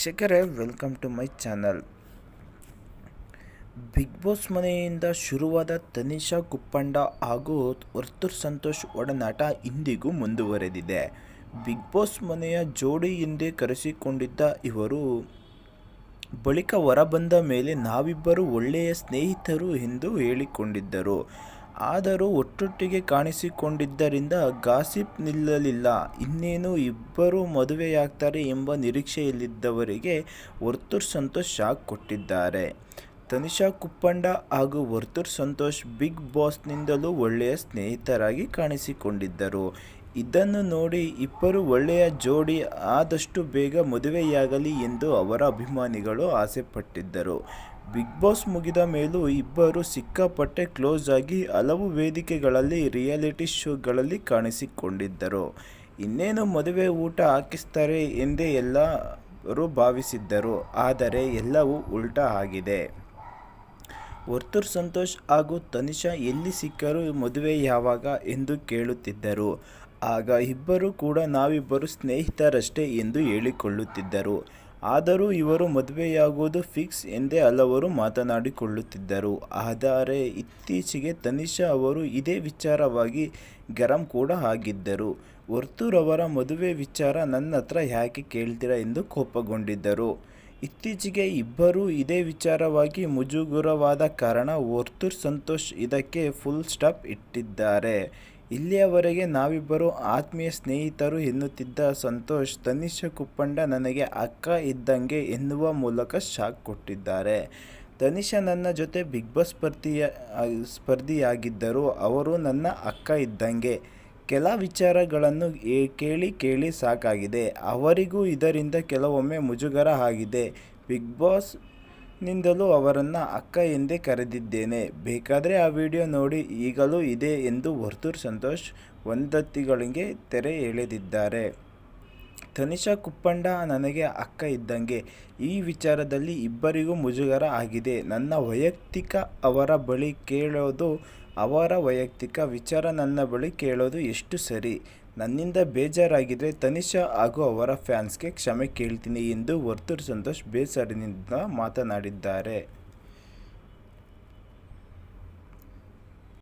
ವೀಕ್ಷಕರೇ welcome to my channel Bigg Boss ಮನೆಯಿಂದ ಶುರುವಾದ ತನಿಷಾ, ಕುಪ್ಪಂಡ ಹಾಗೂ ವರ್ತೂರ್ ಸಂತೋಷ್ ಒಡನಾಟ ಇಂದಿಗೂ ಮುಂದುವರೆದಿದೆ. ಬಿಗ್ ಬಾಸ್ ಮನೆಯ ಜೋಡಿ ಎಂದೇ ಕರೆಸಿಕೊಂಡಿದ್ದ ಇವರು, ಬಳಿಕ ಹೊರಬಂದ ಮೇಲೆ ನಾವಿಬ್ಬರು ಒಳ್ಳೆಯ ಸ್ನೇಹಿತರು ಎಂದು ಹೇಳಿಕೊಂಡಿದ್ದರು. ಆದರೂ ಒಟ್ಟೊಟ್ಟಿಗೆ ಕಾಣಿಸಿಕೊಂಡಿದ್ದರಿಂದ ಗಾಸಿಪ್ ನಿಲ್ಲಲಿಲ್ಲ. ಇನ್ನೇನು ಇಬ್ಬರು ಮದುವೆಯಾಗ್ತಾರೆ ಎಂಬ ನಿರೀಕ್ಷೆಯಲ್ಲಿದ್ದವರಿಗೆ ವರ್ತೂರ್ ಸಂತೋಷ್ ಶಾಕ್ ಕೊಟ್ಟಿದ್ದಾರೆ. ತನಿಷಾ ಕುಪ್ಪಂಡ ಹಾಗೂ ವರ್ತೂರ್ ಸಂತೋಷ್ ಬಿಗ್ ಬಾಸ್ನಿಂದಲೂ ಒಳ್ಳೆಯ ಸ್ನೇಹಿತರಾಗಿ ಕಾಣಿಸಿಕೊಂಡಿದ್ದರು. ಇದನ್ನು ನೋಡಿ ಇಬ್ಬರು ಒಳ್ಳೆಯ ಜೋಡಿ ಆದಷ್ಟು ಬೇಗ ಮದುವೆಯಾಗಲಿ ಎಂದು ಅವರ ಅಭಿಮಾನಿಗಳು ಆಸೆಪಟ್ಟಿದ್ದರು. ಬಿಗ್ ಬಾಸ್ ಮುಗಿದ ಮೇಲೂ ಇಬ್ಬರು ಸಿಕ್ಕಾಪಟ್ಟೆ ಕ್ಲೋಸ್ ಆಗಿ ಹಲವು ವೇದಿಕೆಗಳಲ್ಲಿ ರಿಯಾಲಿಟಿ ಶೋಗಳಲ್ಲಿ ಕಾಣಿಸಿಕೊಂಡಿದ್ದರು. ಇನ್ನೇನು ಮದುವೆ ಊಟ ಹಾಕಿಸ್ತಾರೆ ಎಂದೇ ಎಲ್ಲರೂ ಭಾವಿಸಿದ್ದರು, ಆದರೆ ಎಲ್ಲವೂ ಉಲ್ಟಾ ಆಗಿದೆ. ವರ್ತೂರ್ ಸಂತೋಷ್ ಹಾಗೂ ತನಿಷಾ ಎಲ್ಲಿ ಸಿಕ್ಕರೂ ಮದುವೆ ಯಾವಾಗ ಎಂದು ಕೇಳುತ್ತಿದ್ದರು. ಆಗ ಇಬ್ಬರು ಕೂಡ ನಾವಿಬ್ಬರು ಸ್ನೇಹಿತರಷ್ಟೇ ಎಂದು ಹೇಳಿಕೊಳ್ಳುತ್ತಿದ್ದರು. ಆದರೂ ಇವರು ಮದುವೆಯಾಗುವುದು ಫಿಕ್ಸ್ ಎಂದೇ ಹಲವರು ಮಾತನಾಡಿಕೊಳ್ಳುತ್ತಿದ್ದರು. ಆದರೆ ಇತ್ತೀಚೆಗೆ ತನಿಷಾ ಅವರು ಇದೇ ವಿಚಾರವಾಗಿ ಗರಂ ಕೂಡ ಆಗಿದ್ದರು. ವರ್ತೂರ್ ಅವರ ಮದುವೆ ವಿಚಾರ ನನ್ನ ಹತ್ರ ಯಾಕೆ ಕೇಳ್ತೀರಾ ಎಂದು ಕೋಪಗೊಂಡಿದ್ದರು. ಇತ್ತೀಚೆಗೆ ಇಬ್ಬರೂ ಇದೇ ವಿಚಾರವಾಗಿ ಮುಜುಗರವಾದ ಕಾರಣ ವರ್ತೂರ್ ಸಂತೋಷ್ ಇದಕ್ಕೆ ಫುಲ್ ಸ್ಟಾಪ್ ಇಟ್ಟಿದ್ದಾರೆ. ಇಲ್ಲಿಯವರೆಗೆ ನಾವಿಬ್ಬರು ಆತ್ಮೀಯ ಸ್ನೇಹಿತರು ಎನ್ನುತ್ತಿದ್ದ ಸಂತೋಷ್, ತನಿಷ ಕುಪ್ಪಂಡ ನನಗೆ ಅಕ್ಕ ಇದ್ದಂಗೆ ಎನ್ನುವ ಮೂಲಕ ಶಾಕ್ ಕೊಟ್ಟಿದ್ದಾರೆ. ತನಿಷಾ ನನ್ನ ಜೊತೆ ಬಿಗ್ ಬಾಸ್ ಸ್ಪರ್ಧಿಯ, ಸ್ಪರ್ಧಿಯಾಗಿದ್ದರು ಅವರು ನನ್ನ ಅಕ್ಕ ಇದ್ದಂಗೆ ಕೆಲ ವಿಚಾರಗಳನ್ನು ಕೇಳಿ ಕೇಳಿ ಸಾಕಾಗಿದೆ. ಅವರಿಗೂ ಇದರಿಂದ ಕೆಲವೊಮ್ಮೆ ಮುಜುಗರ ಆಗಿದೆ. ಬಿಗ್ ಬಾಸ್ ನಿಂದಲೂ ಅವರನ್ನು ಅಕ್ಕ ಎಂದೇ ಕರೆದಿದ್ದೇನೆ. ಬೇಕಾದರೆ ಆ ವಿಡಿಯೋ ನೋಡಿ, ಈಗಲೂ ಇದೆ ಎಂದು ವರ್ತೂರ್ ಸಂತೋಷ್ ಒಂದತ್ತಿಗಳಿಗೆ ತೆರೆ ಎಳೆದಿದ್ದಾರೆ. ತನಿಷಾ ಕುಪ್ಪಂಡ ನನಗೆ ಅಕ್ಕ ಇದ್ದಂಗೆ. ಈ ವಿಚಾರದಲ್ಲಿ ಇಬ್ಬರಿಗೂ ಮುಜುಗರ ಆಗಿದೆ. ನನ್ನ ವೈಯಕ್ತಿಕ ಅವರ ಬಳಿ ಕೇಳೋದು ಅವರ ವೈಯಕ್ತಿಕ ವಿಚಾರ ನನ್ನ ಬಳಿ ಕೇಳೋದು ಎಷ್ಟು ಸರಿ? ನನ್ನಿಂದ ಬೇಜಾರಾಗಿದ್ದರೆ ತನಿಷಾ ಹಾಗೂ ಅವರ ಫ್ಯಾನ್ಸ್ಗೆ ಕ್ಷಮೆ ಕೇಳ್ತೀನಿ ಎಂದು ವರ್ತೂರ್ ಸಂತೋಷ್ ಬೇಸರಿನಿಂದ ಮಾತನಾಡಿದ್ದಾರೆ.